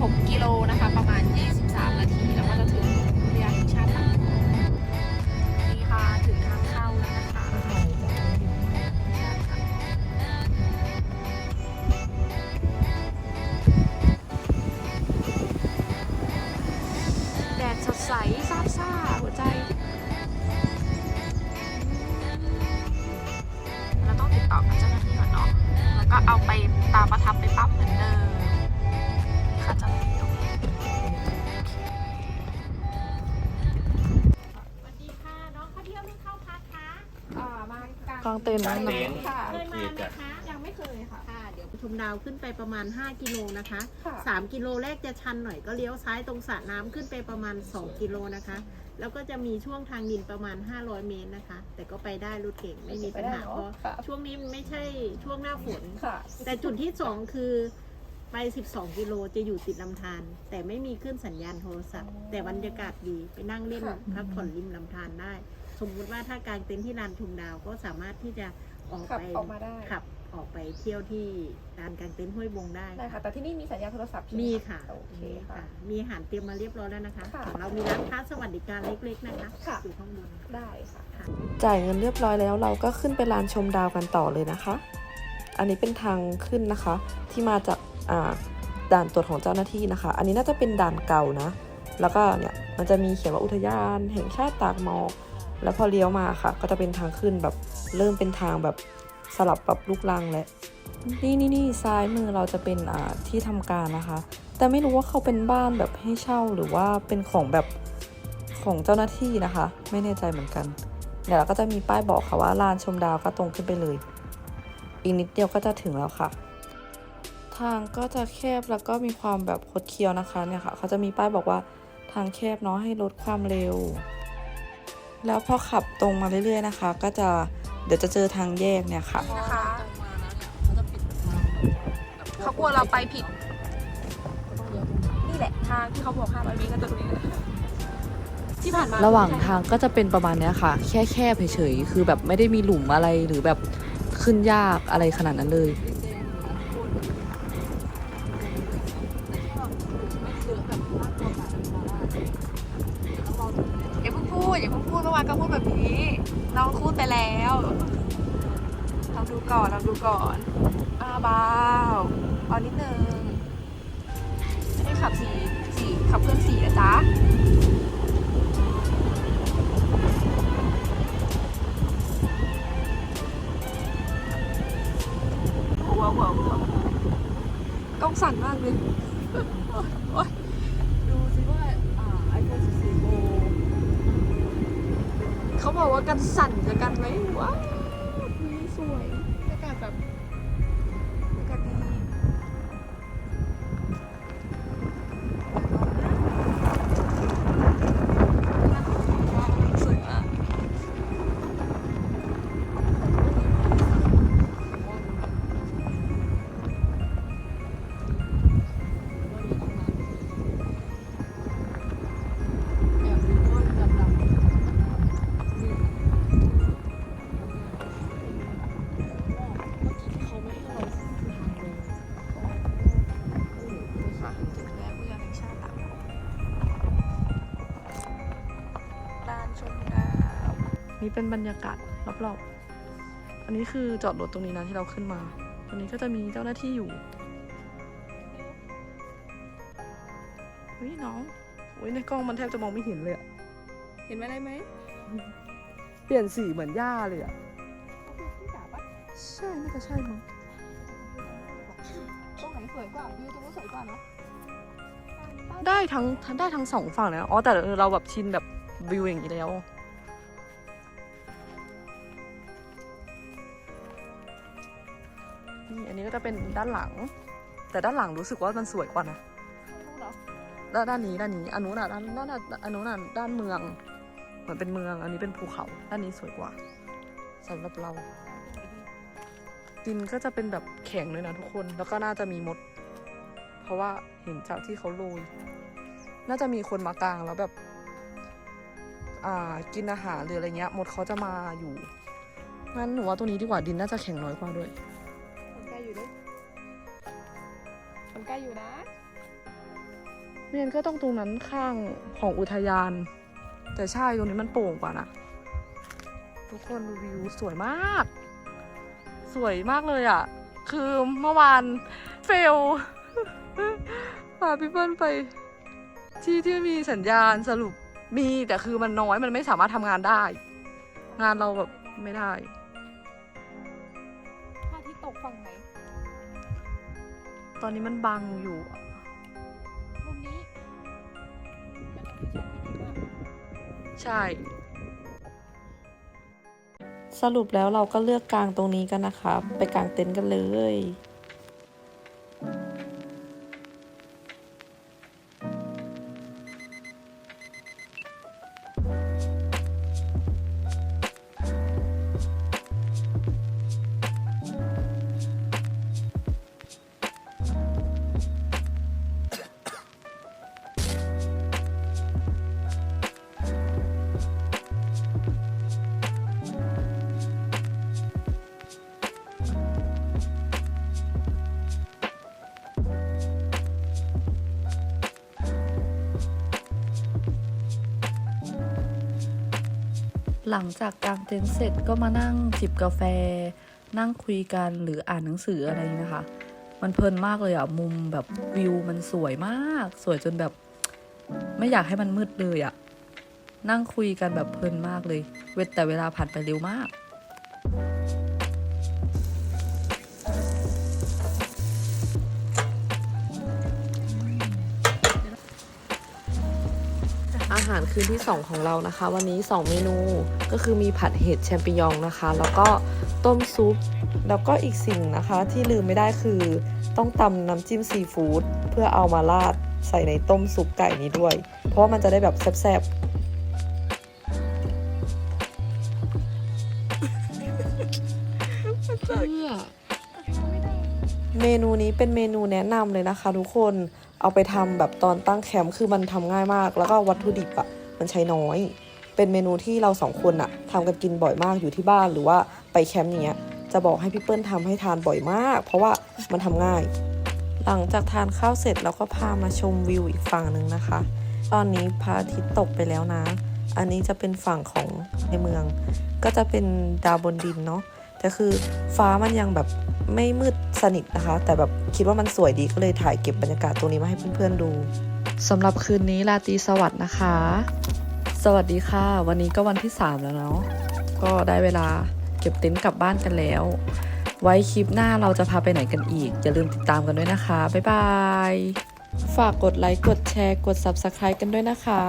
6 กิโลนะคะ ประมาณ 23 นาที แล้วก็จะถึงอุทยานแชาติค่ะนี่ค่ะ ถึงทางเข้าแล้วนะคะแดดสดใสซาบซ่าหัวใจเราต้องติดต่อกับเจ้าหน้าที่ก่อนเนาะแล้วก็เอาไปตามประทับไปปั๊มเหมือนเดิม กลางเต็นท์กลางนะเต็นท์ค่ะโอเคจ้ะ ยังไม่เคยค่ะ ค่ะเดี๋ยวชมดาวขึ้นไปประมาณ 5 กิโลนะคะ ค่ะ 3 กิโลแรกจะชันหน่อยก็เลี้ยวซ้ายตรงสระน้ำขึ้นไปประมาณ 2 กิโลนะคะ แล้วก็จะมีช่วงทางดินประมาณ 500 เมตรนะคะ แต่ก็ไปได้รถเก่งไม่มีปัญหาไปได้เนอะเพราะค่ะ ช่วงนี้มันไม่ใช่ช่วงหน้าฝน ค่ะ แต่จุดที่ 2 คือไป 12 กิโลจะอยู่ติดลำธารแต่ไม่มีขึ้นสัญญาณโทรศัพท์ แต่บรรยากาศดีไปนั่งเล่นค่ะ พักผ่อนริมลำธารได้ สมมุติว่าถ้ากางเต็นท์ที่ลานชมดาวก็สามารถที่จะออกขับไปออกมาได้ ขับออกไปเที่ยวที่ลานกางเต็นท์ห้วยบงได้ได้ค่ะ แต่ที่นี่มีสัญญาณโทรศัพท์ใช่ไหมีค่ะโอเคมีค่ะ ค่ะ มีอาหารเตรียมมาเรียบร้อยแล้วนะคะ ค่ะ ของเรามีร้านค้าสวัสดิการเล็กๆนะคะค่ะ อยู่ข้างบน ได้ค่ะ จ่ายเงินเรียบร้อยแล้วเราก็ขึ้นไปลานชมดาวกันต่อเลยนะคะ อันนี้เป็นทางขึ้นนะคะ ที่มาจากอ่าด่านตรวจของเจ้าหน้าที่นะคะ อันนี้น่าจะเป็นด่านเก่านะ แล้วก็เนี่ยมันจะมีเขียนว่าอุทยานแห่งชาติตากหมอก แล้วพอเลี้ยวมาค่ะ ก็จะเป็นทางขึ้นแบบเริ่มเป็นทางแบบสลับแบบลูกลังแล้วนี่นี่นี่ซ้ายมือเราจะเป็นอ่าที่ทำการนะคะ แต่ไม่รู้ว่าเขาเป็นบ้านแบบให้เช่าหรือว่าเป็นของแบบของเจ้าหน้าที่นะคะ ไม่แน่ใจเหมือนกันเดี๋ยวเราก็จะมีป้ายบอกค่ะว่าลานชมดาวก็ตรงขึ้นไปเลย อีกนิดเดียวก็จะถึงแล้วค่ะ ทางก็จะแคบแล้วก็มีความแบบคดเคี้ยวนะคะเนี่ยค่ะเขาจะมีป้ายบอกว่าทางแคบเนาะให้ลดความเร็ว แล้วพอขับตรงมาเรื่อยๆนะคะ ก็จะเดี๋ยวจะเจอทางแยกเนี่ยค่ะ นะคะเขากลัวเราไปผิด นี่แหละทางที่เขาบอก500เมตรก็จะตรงนี้เลยที่ผ่านมาระหว่างทางก็จะเป็นประมาณเนี้ยค่ะ แค่แคบเฉยๆคือแบบไม่ได้มีหลุมอะไรหรือแบบขึ้นยากอะไรขนาดนั้นเลย ไปแล้ว เราดูก่อนเราดูก่อนอาเบาเอานิดนึงไม่ได้ขับสีสีขับเคลื่อนสีนะจ๊ะวหัวหัวกล้องสั่นมากเลยโอ๊ยากันสั่นจะกันไหมว้าวนี่สวย นี่เป็นบรรยากาศรอบๆ อันนี้คือจอดรถตรงนี้นะที่เราขึ้นมา ตรงนี้ก็จะมีเจ้าหน้าที่อยู่เฮ้ยน้องอุ้ยในกล้องมันแทบจะมองไม่เห็นเลยอะเห็นอะไรไหมเปลี่ยนสีเหมือนหญ้าเลยอะเขาคือพี่จ๋าปะใช่น่าจะใช่มั้งตรงไหนสวยกว่าวิวตรงนู้นสวยกว่าเนาะได้ทั้งได้ทั้งสองฝั่งเลยนะอ๋อแต่เราแบบชินแบบวิวอย่างนี้แล้ว นี่อันนี้ก็จะเป็นด้านหลัง แต่ด้านหลังรู้สึกว่ามันสวยกว่านะรู้เหรอด้านด้านนี้ด้านนี้อันนู้นอะด้านด้านอันนู้นอะด้านเมือง เหมือนเป็นเมือง อันนี้เป็นภูเขา ด้านนี้สวยกว่าสำหรับเรา ดินก็จะเป็นแบบแข็งเลยนะทุกคน แล้วก็น่าจะมีมด เพราะว่าเห็นจากที่เขาโรย น่าจะมีคนมากลางแล้วแบบ อ่ากินอาหารหรืออะไรเงี้ย มดเขาจะมาอยู่งั้นหนูว่าตรงนี้ดีกว่าดินน่าจะแข็งน้อยกว่าด้วยมันใก ล้อยู่ด้วยมันใกล้อยู่นะเรียนก็ต้องตรงนั้นข้างของอุทยาน แต่ใช่ตรงนี้มันโป่งกว่านะ ทุกคนดูวิวสวยมาก สวยมากเลยอะ่ะ คือเมื่อวานเฟลพาพี่เปิ้ลไป ที่ที่มีสัญญาณสรุปมีแต่คือมันน้อยมันไม่สามารถทำงานได้ งานเราแบบไม่ได้ ตอนนี้มันบังอยู่อะมุมนี้ใช่ สรุปแล้วเราก็เลือกกางตรงนี้กันนะคะ ไปกางเต็นท์กันเลย หลังจากกางเต็นท์เสร็จก็มานั่งจิบกาแฟ นั่งคุยกันหรืออ่านหนังสืออะไรนะคะ มันเพลินมากเลยอะมุมแบบวิวมันสวยมาก สวยจนแบบ ไม่อยากให้มันมืดเลยอะนั่งคุยกันแบบเพลินมากเลย เวทแต่เวลาผ่านไปเร็วมาก คืนที่ 2 ของเรานะคะ วันนี้ 2 เมนูก็คือมีผัดเห็ดแชมปิญองนะคะ แล้วก็ต้มซุป แล้วก็อีกสิ่งนะคะที่ลืมไม่ได้คือต้องตำน้ำจิ้มซีฟู้ดเพื่อเอามาราดใส่ในต้มซุปไก่นี้ด้วย เพราะว่ามันจะได้แบบแซ่บๆเพื่อเมนูนี้เป็นเมนูแนะนำเลยนะคะทุกคนเอาไปทำแบบตอนตั้งแคมป์คือมันทำง่ายมาก แล้วก็วัตถุดิบอะ มันใช้น้อย เป็นเมนูที่เราสองคนอะทำกันกินบ่อยมากอยู่ที่บ้านหรือว่าไปแคมป์อย่างเนี้ยจะบอกให้พี่เปิ้ลทำให้ทานบ่อยมาก เพราะว่ามันทำง่าย หลังจากทานข้าวเสร็จเราก็พามาชมวิวอีกฝั่งหนึ่งนะคะ ตอนนี้พระอาทิตย์ตกไปแล้วนะ อันนี้จะเป็นฝั่งของในเมือง ก็จะเป็นดาวบนดินเนาะแต่คือฟ้ามันยังแบบไม่มืดสนิทนะคะ แต่แบบคิดว่ามันสวยดีก็เลยถ่ายเก็บบรรยากาศตรงนี้มาให้เพื่อนๆดู สำหรับคืนนี้ราตรีสวัสดิ์นะคะ สวัสดีค่ะ วันนี้ก็วันที่ 3 แล้วเนาะก็ได้เวลาเก็บเต็นท์กลับบ้านกันแล้ว ไว้คลิปหน้าเราจะพาไปไหนกันอีก อย่าลืมติดตามกันด้วยนะคะ บ๊ายบาย ฝากกดไลค์กดแชร์กด Subscribe กันด้วยนะคะ